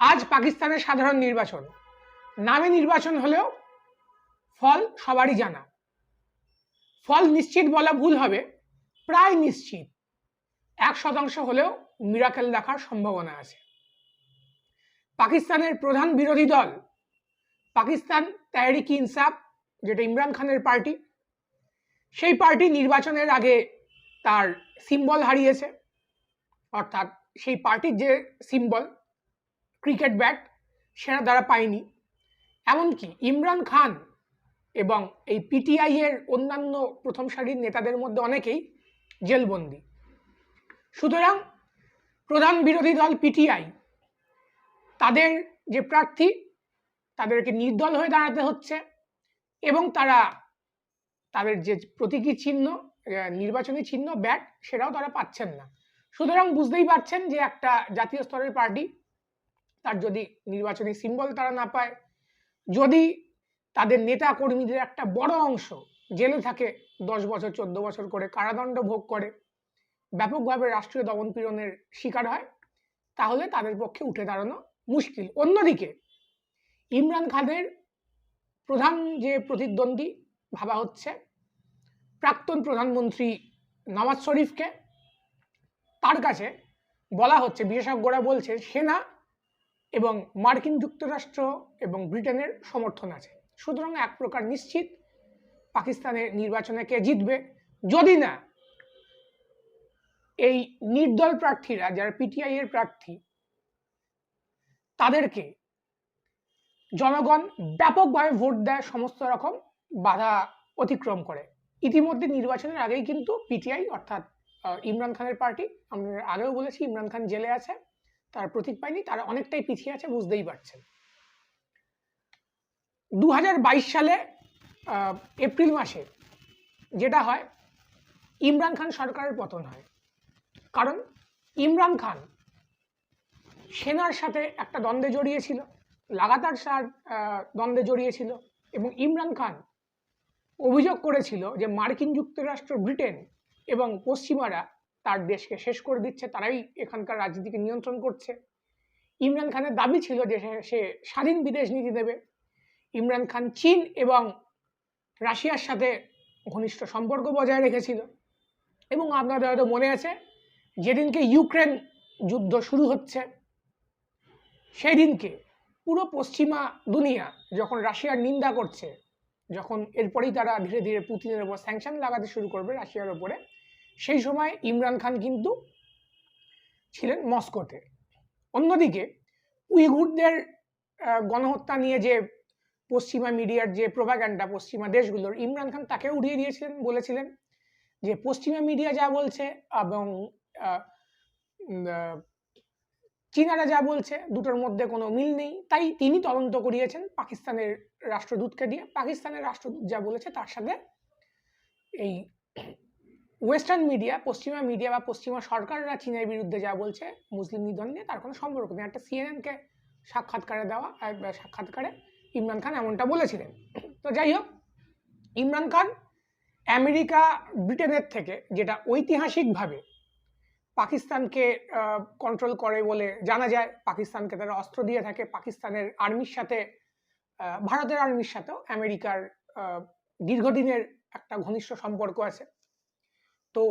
আজ পাকিস্তানের সাধারণ নির্বাচন। নামে নির্বাচন হলেও ফল সবারই জানা। ফল নিশ্চিত বলা ভুল হবে, প্রায় নিশ্চিত। এক শতাংশ হলেও মিরাকেল দেখার সম্ভাবনা আছে। পাকিস্তানের প্রধান বিরোধী দল, পাকিস্তান তেহরিক ইনসাফ, যেটা ইমরান খানের পার্টি, সেই পার্টি নির্বাচনের আগে তার সিম্বল হারিয়েছে। অর্থাৎ সেই পার্টির যে সিম্বল ক্রিকেট ব্যাট সেটা দ্বারা পায়নি। এমনকি ইমরান খান এবং এই পিটিআই এর অন্যান্য প্রথম সারির নেতাদের মধ্যে অনেকেই জেলবন্দি। সুতরাং প্রধান বিরোধী দল পিটিআই তাদের যে প্রার্থী, তাদেরকে নির্দল হয়ে দাঁড়াতে হচ্ছে এবং তারা তাদের যে প্রতীকী চিহ্ন নির্বাচনী চিহ্ন, ব্যাট, সেটাও তারা পাচ্ছেন না। সুতরাং বুঝতেই পারছেন যে একটা জাতীয় স্তরের পার্টি তার যদি নির্বাচনী সিম্বল তারা না পায়, যদি তাদের নেতা কর্মীদের একটা বড় অংশ জেলে থাকে দশ বছর, চোদ্দ বছর করে, কারাদণ্ড ভোগ করে, ব্যাপকভাবে রাষ্ট্রীয় দমন পীড়নের শিকার হয়, তাহলে তাদের পক্ষে উঠে দাঁড়ানো মুশকিল। অন্যদিকে, ইমরান খানের প্রধান যে প্রতিদ্বন্দ্বী ভাবা হচ্ছে, প্রাক্তন প্রধানমন্ত্রী নওয়াজ শরীফকে, তার কাছে বলা হচ্ছে, বিশেষজ্ঞরা বলছে সেনা এবং মার্কিন যুক্তরাষ্ট্র এবং ব্রিটেনের সমর্থন আছে। সুতরাং এক প্রকার নিশ্চিত পাকিস্তানের নির্বাচনে কে জিতবে? যদি না, এই নির্দল প্রার্থীরা, যারা পিটিআই এর প্রার্থী, তাদেরকে জনগণ ব্যাপকভাবে ভোট দেয় সমস্ত রকম বাধা অতিক্রম করে। ইতিমধ্যে নির্বাচনের আগেই কিন্তু পিটিআই অর্থাৎ ইমরান খানের পার্টি, আমরা আগেও বলেছি, ইমরান খান জেলে আছে। তার প্রতীক পায়নি, তারা অনেকটাই পিছিয়ে আছে, বুঝতেই পারছেন। দু হাজার বাইশ সালে এপ্রিল মাসে যেটা হয়, ইমরান খান সরকারের পতন হয়। কারণ ইমরান খান সেনার সাথে একটা দ্বন্দ্বে জড়িয়েছিল, লাগাতার সার দ্বন্দ্বে জড়িয়েছিল এবং ইমরান খান অভিযোগ করেছিল যে মার্কিন যুক্তরাষ্ট্র ব্রিটেন এবং পশ্চিমারা তার দেশকে শেষ করে দিচ্ছে, তারাই এখানকার রাজনীতিকে নিয়ন্ত্রণ করছে। ইমরান খানের দাবি ছিল যে সে- স্বাধীন বিদেশ নীতি দেবে। ইমরান খান চীন এবং রাশিয়ার সাথে ঘনিষ্ঠ সম্পর্ক বজায় রেখেছিল। এবং আপনাদের হয়তো মনে আছে, যেদিনকে ইউক্রেন যুদ্ধ শুরু হচ্ছে সেই দিনকে পুরো পশ্চিমা দুনিয়া যখন রাশিয়ার নিন্দা করছে, যখন এরপরেই তারা ধীরে ধীরে পুতিনের ওপর স্যাংশন লাগাতে শুরু করবে রাশিয়ার ওপরে সেই সময় ইমরান খান কিন্তু ছিলেন মস্কোতে। অন্যদিকে উইঘুরদের গণহত্যা নিয়ে যে পশ্চিমা মিডিয়ার যে প্রভাগান্ডা পশ্চিমা দেশগুলোর, ইমরান খান তাকে উড়িয়ে দিয়েছিলেন, বলেছিলেন যে পশ্চিমা মিডিয়া যা বলছে এবং চীনারা যা বলছে দুটোর মধ্যে কোনো মিল নেই। তাই তিনি তদন্ত করিয়েছেন পাকিস্তানের রাষ্ট্রদূতকে দিয়ে। পাকিস্তানের রাষ্ট্রদূত যা বলেছে তার সাথে এই ওয়েস্টার্ন মিডিয়া পশ্চিমা মিডিয়া বা পশ্চিমা সরকাররা চীনের বিরুদ্ধে যা বলছে, মুসলিম নিধন নিয়ে তার কোনো সম্পর্ক নেই। একটা সিএনএনকে সাক্ষাৎকারে দেওয়া সাক্ষাৎকারে ইমরান খান এমনটা বলেছিলেন। তো যাই হোক, ইমরান খান আমেরিকা, ব্রিটেনের থেকে যেটা ঐতিহাসিকভাবে পাকিস্তানকে কন্ট্রোল করে বলে জানা যায়, পাকিস্তানকে তারা অস্ত্র দিয়ে থাকে, পাকিস্তানের আর্মির সাথে ভারতের আর্মির সাথেও আমেরিকার দীর্ঘদিনের একটা ঘনিষ্ঠ সম্পর্ক আছে। তো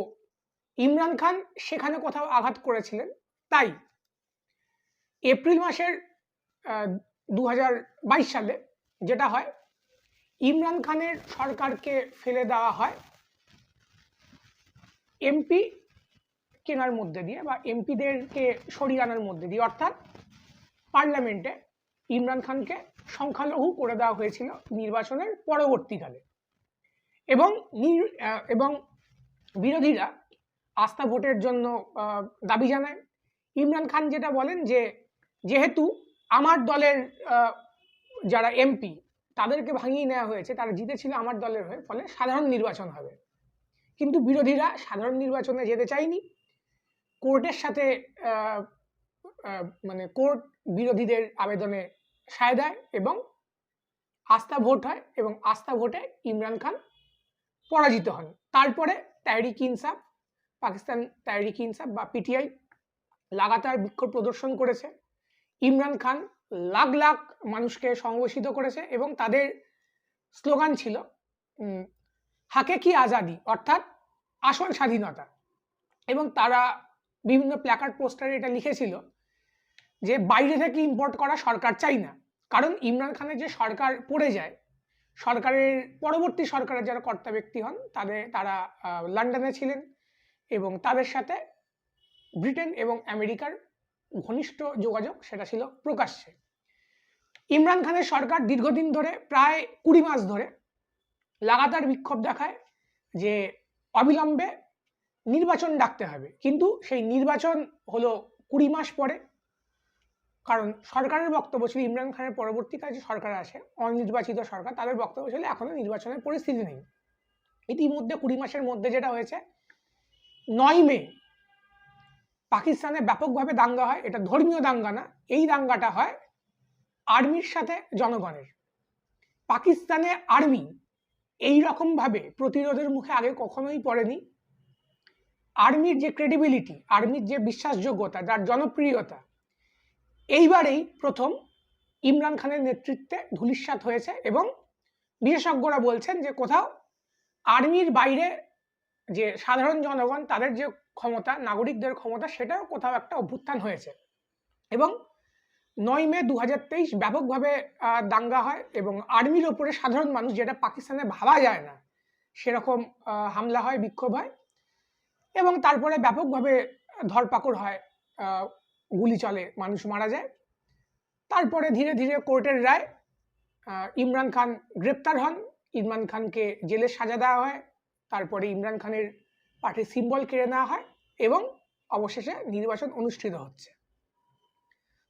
ইমরান খান সেখানে কোথাও আঘাত করেছিলেন? তাই এপ্রিল মাসের দু হাজার বাইশ সালে যেটা হয়, ইমরান খানের সরকারকে ফেলে দেওয়া হয় এমপি কেনার মধ্যে দিয়ে বা এমপিদেরকে সরিয়ে আনার মধ্যে দিয়ে। অর্থাৎ পার্লামেন্টে ইমরান খানকে সংখ্যালঘু করে দেওয়া হয়েছিল নির্বাচনের পরবর্তীকালে। এবং এবং বিরোধীরা আস্থা ভোটের জন্য দাবি জানায়। ইমরান খান যেটা বলেন যে, যেহেতু আমার দলের যারা এমপি, তাদেরকে ভাঙিয়ে নেওয়া হয়েছে, তারা জিতেছিল আমার দলের হয়ে, ফলে সাধারণ নির্বাচন হবে। কিন্তু বিরোধীরা সাধারণ নির্বাচনে যেতে চায়নি। কোর্টের সাথে মানে কোর্ট বিরোধীদের আবেদনে সায় দেয় এবং আস্থা ভোট হয় এবং আস্থা ভোটে ইমরান খান পরাজিত হন। তারপরে তাহরিক ইনসাফ পাকিস্তান তাহরিক ইনসাফ বা পিটিআই লাগাতার বিক্ষোভ প্রদর্শন করেছে। ইমরান খান লাখ লাখ মানুষকে সংগঠিত করেছে এবং তাদের স্লোগান ছিল হাকে কি আজাদি, অর্থাৎ আসল স্বাধীনতা। এবং তারা বিভিন্ন প্ল্যাকার্ড পোস্টারে এটা লিখেছিল যে, বাইরে থেকে ইম্পোর্ট করা সরকার চাই না। কারণ ইমরান খানের যে সরকার পড়ে যায় সরকারের, পরবর্তী সরকারের যারা কর্তা ব্যক্তি হন, তাদের, তারা লন্ডনে ছিলেন এবং তাদের সাথে ব্রিটেন এবং আমেরিকার ঘনিষ্ঠ যোগাযোগ সেটা ছিল প্রকাশ্যে। ইমরান খানের সরকার দীর্ঘদিন ধরে, প্রায় কুড়ি মাস ধরে লাগাতার বিক্ষোভ দেখায় যে অবিলম্বে নির্বাচন ডাকতে হবে। কিন্তু সেই নির্বাচন হলো কুড়ি মাস পরে কারণ সরকারের বক্তব্য ছিল, ইমরান খানের পরবর্তীকালে যে সরকার আসে, অনির্বাচিত সরকার, তাদের বক্তব্য ছিল এখনও নির্বাচনের পরিস্থিতি নেই। ইতিমধ্যে কুড়ি মাসের মধ্যে যেটা হয়েছে, নয় মে পাকিস্তানে ব্যাপকভাবে দাঙ্গা হয়, এটা ধর্মীয় দাঙ্গা না, এই দাঙ্গাটা হয় আর্মির সাথে জনগণের। পাকিস্তানে আর্মি এই রকমভাবে প্রতিরোধের মুখে আগে কখনোই পড়েনি। আর্মির যে ক্রেডিবিলিটি আর্মির যে বিশ্বাসযোগ্যতা, যার জনপ্রিয়তা এইবারেই প্রথম ইমরান খানের নেতৃত্বে ধূলিসাৎ হয়েছে এবং বিশেষজ্ঞরা বলছেন যে কোথাও আর্মির বাইরে যে সাধারণ জনগণ, তাদের যে ক্ষমতা, নাগরিকদের ক্ষমতা, সেটাও কোথাও একটা অভ্যুত্থান হয়েছে। এবং নয় মে দু হাজার তেইশ ব্যাপকভাবে দাঙ্গা হয় এবং আর্মির ওপরে সাধারণ মানুষ, যেটা পাকিস্তানে ভাবা যায় না, সেরকম হামলা হয়, বিক্ষোভ হয় এবং তারপরে ব্যাপকভাবে ধরপাকড় হয় গুলি চলে, মানুষ মারা যায়। তারপরে ধীরে ধীরে কোর্টের রায় ইমরান খান গ্রেপ্তার হন। ইমরান খানকে জেলে সাজা দেওয়া হয়। তারপরে ইমরান খানের পার্টির সিম্বল কেড়ে নেওয়া হয় এবং অবশেষে নির্বাচন অনুষ্ঠিত হচ্ছে।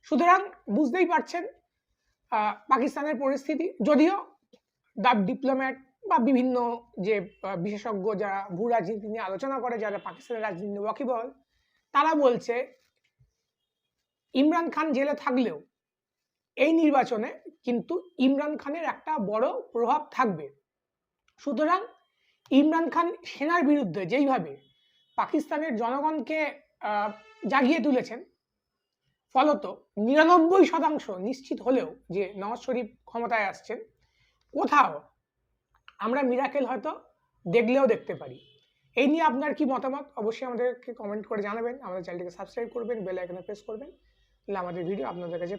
সুতরাং বুঝতেই পারছেন পাকিস্তানের পরিস্থিতি। যদিও দ্য ডিপ্লোম্যাট বা বিভিন্ন যে বিশেষজ্ঞ যারা ভূ রাজনীতি নিয়ে আলোচনা করে, যারা পাকিস্তানের রাজনীতি নিয়ে ওয়াকিবল তারা বলছে ইমরান খান জেলে থাকলেও এই নির্বাচনে কিন্তু ইমরান খানের একটা বড় প্রভাব থাকবে। সুতরাং ইমরান খান সেনার বিরুদ্ধে যেইভাবে পাকিস্তানের জনগণকে জাগিয়ে তুলেছেন, ফলত নিরানব্বই শতাংশ নিশ্চিত হলেও যে নওয়াজ শরীফ ক্ষমতায় আসছেন, কোথাও আমরা মিরাকেল হয়তো দেখলেও দেখতে পারি। এই নিয়ে আপনার কি মতামত? অবশ্যই আমাদেরকে কমেন্ট করে জানাবেন। আমাদের চ্যানেলটিকে সাবস্ক্রাইব করবেন বেল আইকনে প্রেস করবেন। তাহলে আমাদের ভিডিও আপনাদের কাছে